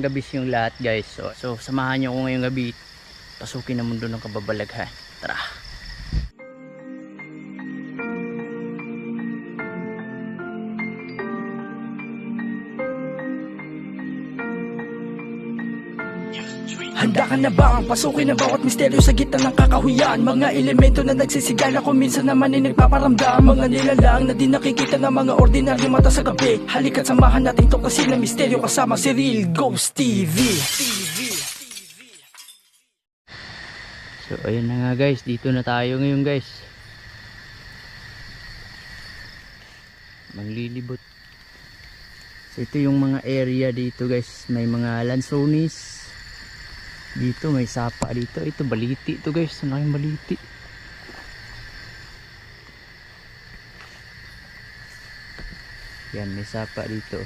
Magandang gabi sa yung lahat guys. So, so samahan niyo ako ngayong gabi. Pasukin ang mundo ng kababalaghan. Tara. Handa ka na ba ang pasukin ang bawat misteryo sa gitna ng kakahuyan Mga elemento na nagsisigala kung minsan naman ay nagpaparamdam Mga nilalang na di nakikita ng mga ordinaryo mata sa gabi Halika't samahan natin to kasi na misteryo kasama si Real Ghost TV So ayun na nga guys. Dito na tayo ngayon guys. Maglilibot. So ito yung mga area dito guys. May mga lansonis. Dito may sapa dito. Ito baliti to guys. Ang laking baliti. Yan may sapa dito.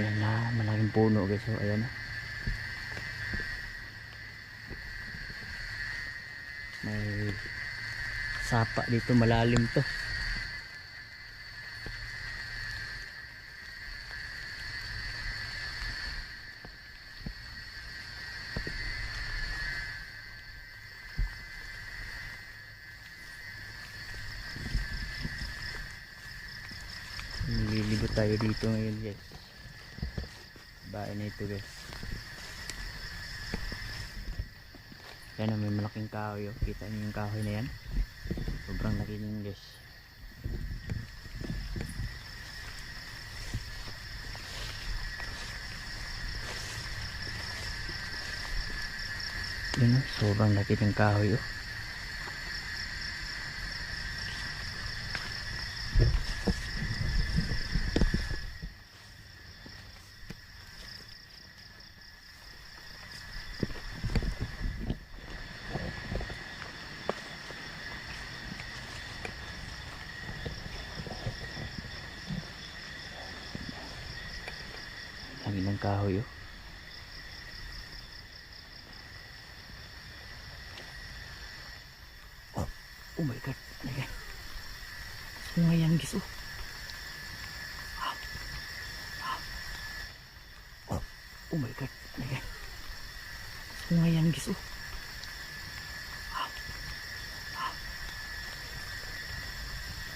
Yan na, malaking puno guys. So, ayan na. May sapa dito, malalim to. Ngayon guys. Bahay na ito guys. Yan may malaking kahoy oh. Kita niyo yung kahoy na yan. Sobrang laki niyan guys. Yan oh. Sobrang laki ng kahoy oh. Laki ng kahoy oh. Oh, oh my god. Ano yan? Sunga yan guys oh. Wow. Wow. Oh, oh my god. Ano yan? Sunga yan guys oh. Wow. Wow.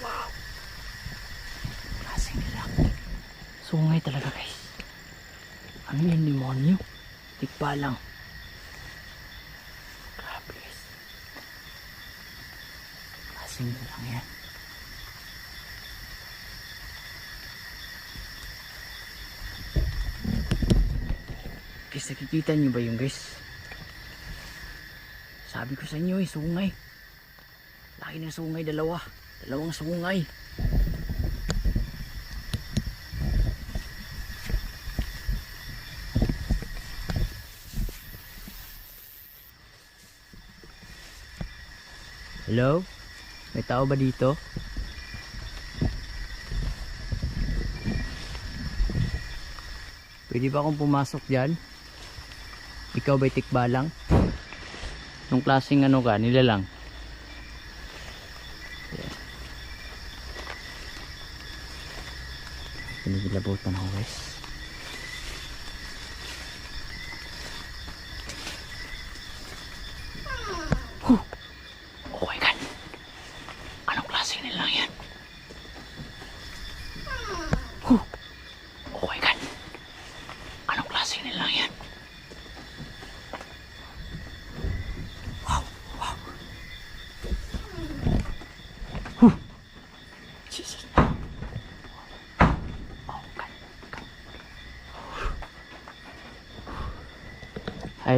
Wow. Klaseng nila. Sungay talaga guys. Ano yan, demonyo? Tikpa lang. Grabe guys. Kasing na lang yan. Guys, nakikita niyo ba yung guys? Sabi ko sa inyo eh, sungay. Laki ng sungay, dalawa. Dalawang sungay. Hello? May tao ba dito? Pwede ba akong pumasok dyan? Ikaw ba'y tikbalang? Nung klaseng ano ka, nila lang. Pinigilabutan ako guys. Oh my god. Anong klase nila yan? Huh. Oh my god. Anong klase nila yan? Wow, wow. Huh. Jesus. Oh god. god.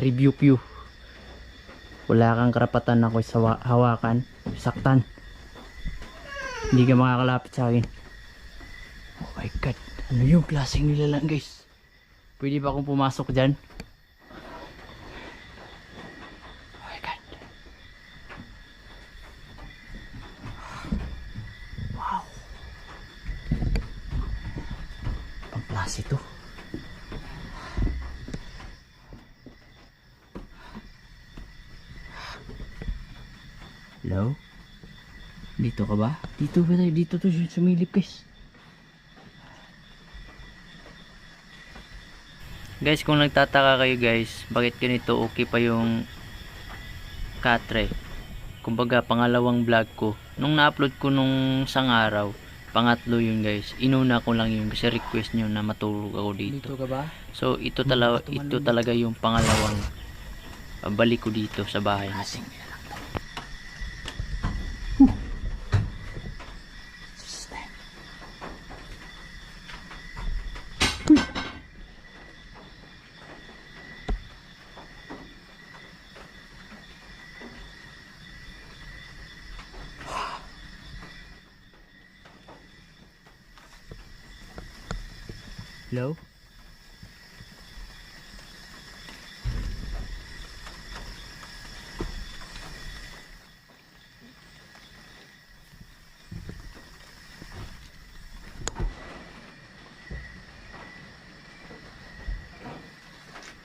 I rebuke you. Wala kang karapatan na ako'y sawa- hawakan, saktan. Hindi ka makakalapit sa akin. Oh my god, ano yung klaseng nilalang guys? Pwede ba akong pumasok dyan? Oh my god. Wow. Ang klase to. Hello? Dito ka ba? Dito ba tayo? Dito to sumilip guys. Guys, kung nagtataka kayo guys, bakit ganito okay pa yung katre? Kumbaga, pangalawang vlog ko. Nung na-upload ko nung isang araw, pangatlo yun guys. Inuna ko lang yun kasi request nyo na matulog ako dito. ka ba? So, ito, tala ito talaga yung pangalawang uh, balik ko dito sa bahay. Kasing. Hello?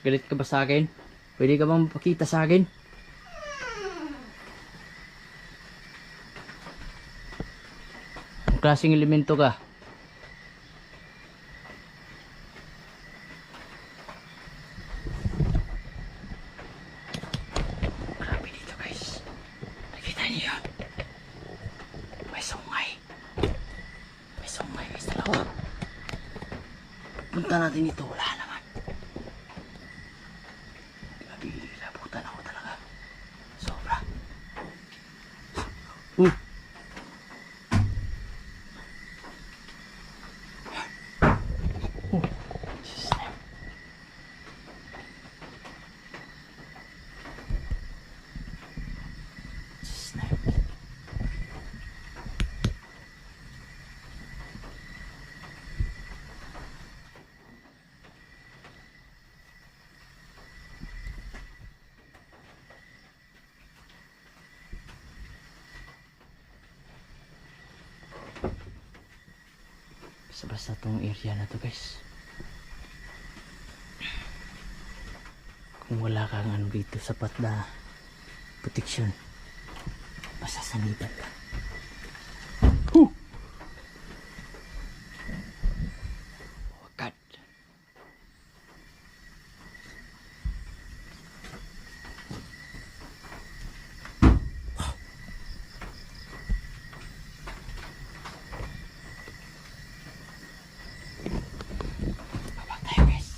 Galit ka ba sa akin? Pwede ka bang pakita sa akin? Ang klaseng elemento ka? Mm. Basta-basta tong area na to guys. Kung wala kang ano dito sapat na protection, masasaniban ka. Huh! Oh God. Baba tayo guys.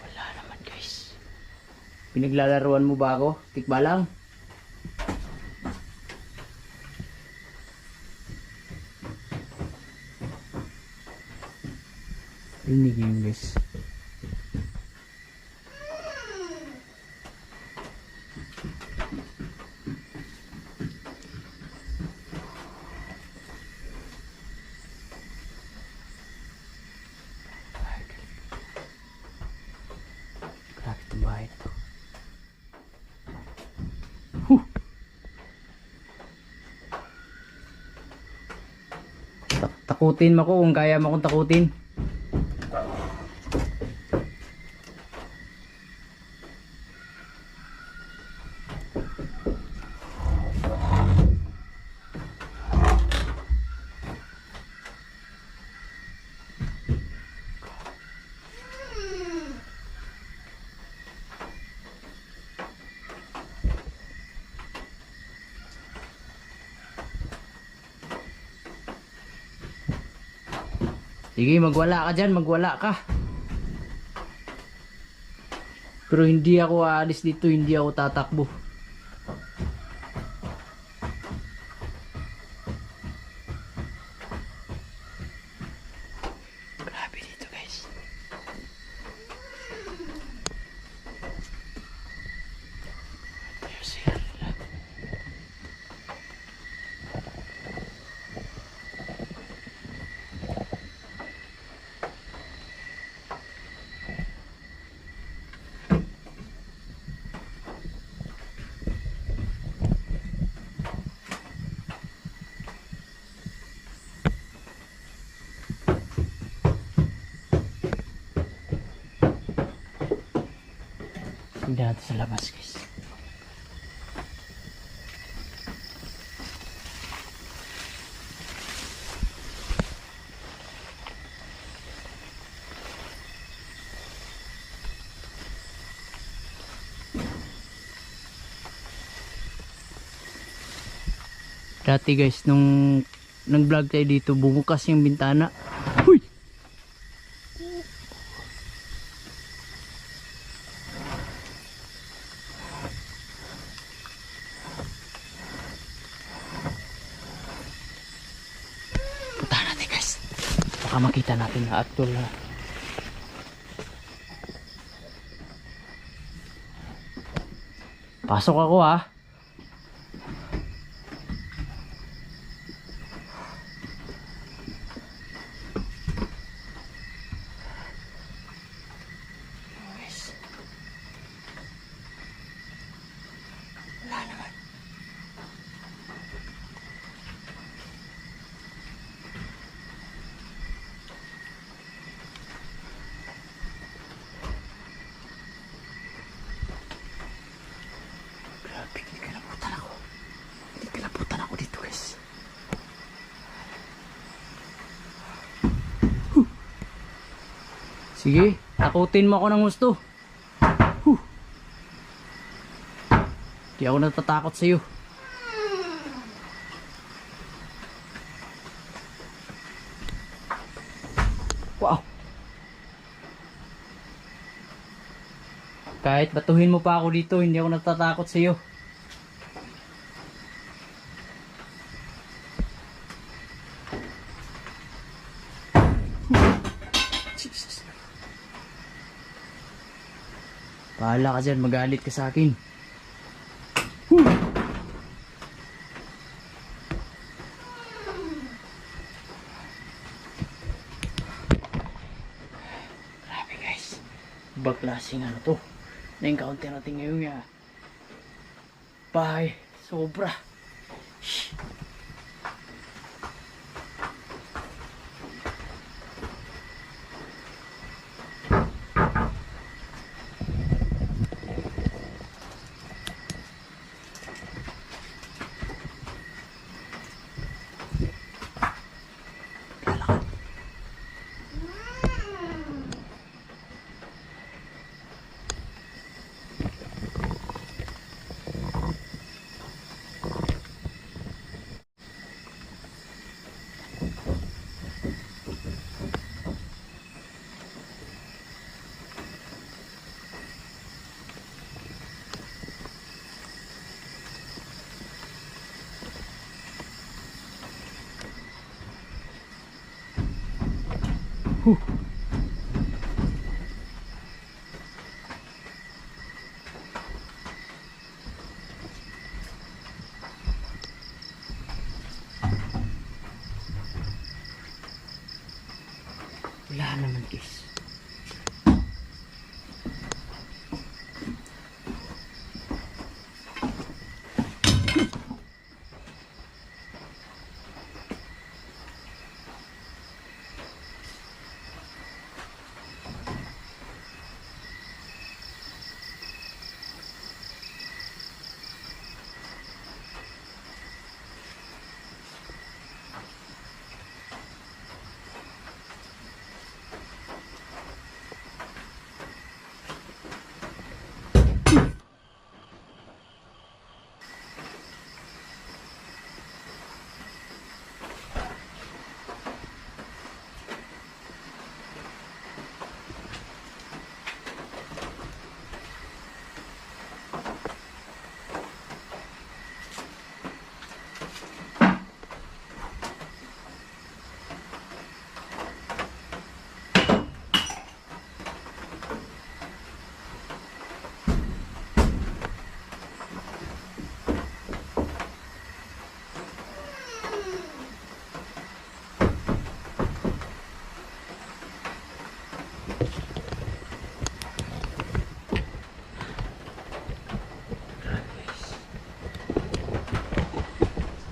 Wala naman guys. Pinaglalaruan mo ba ako? Tikba lang. Rinig yun guys. Grabe itong bahay na to. Huh! Ta- takutin mo ko kung kaya mo akong takutin. Sige, magwala ka dyan, magwala ka. Pero hindi ako aalis dito, hindi ako tatakbo. Tignan natin sa labas guys. Dati guys, nung nag-vlog tayo dito, bumukas yung bintana. Huy! Puntahan natin guys. Baka makita natin na actual na. Pasok ako ah. Guys. Wala naman. Grabe, hindi ka nabutan ako. Hindi ka nabutan ako dito, guys. Huh. Sige, takutin mo ako ng gusto. Huh. Di ako natatakot sa iyo. Wow. Kahit batuhin mo pa ako dito, hindi ako natatakot sa iyo. Bahala ka dyan, magalit ka sa akin. Whew. Grabe guys. Ibang klaseng ano to. Na-encounter natin ngayon nga. Bahay. Sobra.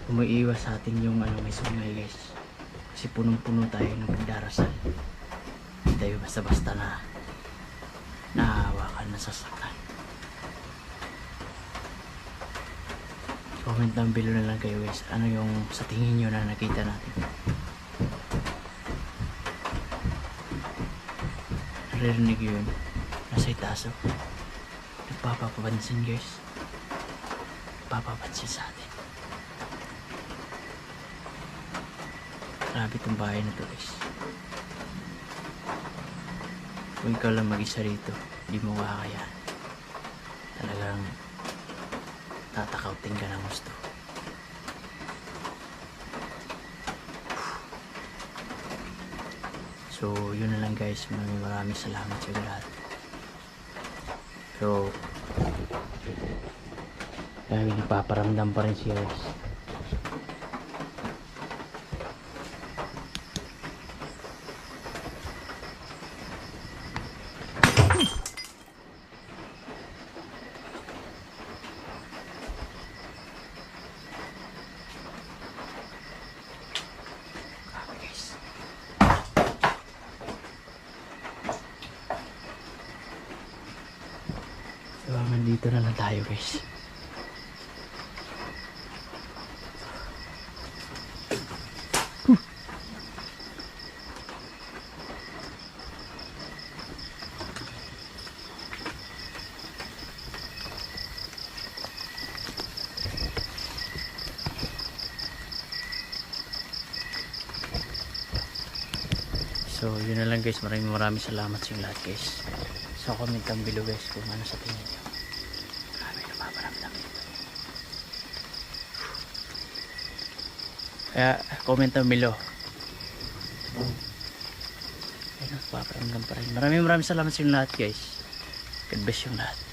umiiwas sa atin yung ano, may sungay guys. Kasi punong-puno tayo ng pagdarasal hindi tayo basta-basta na nahawakan na sasaktan. Comment down below na lang kayo guys. Ano yung sa tingin nyo na nakita natin? Naririnig yun. Nasa itaso nagpapapansin guys. Nagpapapansin sa atin. Grabe itong bahay na to guys. Kung ikaw lang mag-isa rito hindi mo kaya talagang tatakautin ka ng gusto. So yun na lang guys. Maraming maraming salamat sa lahat. So dahil nagpaparamdam pa rin siya guys Grabe guys Nandito na lang tayo guys. So, yun na lang guys. Maraming maraming salamat sa lahat guys. So, comment down below guys kung ano sa tingin nyo. Grabe na paparamdam ito. Kaya, comment down below. Ayun, paparamdam pa rin. Maraming maraming salamat sa inyo lahat guys. God bless yung lahat.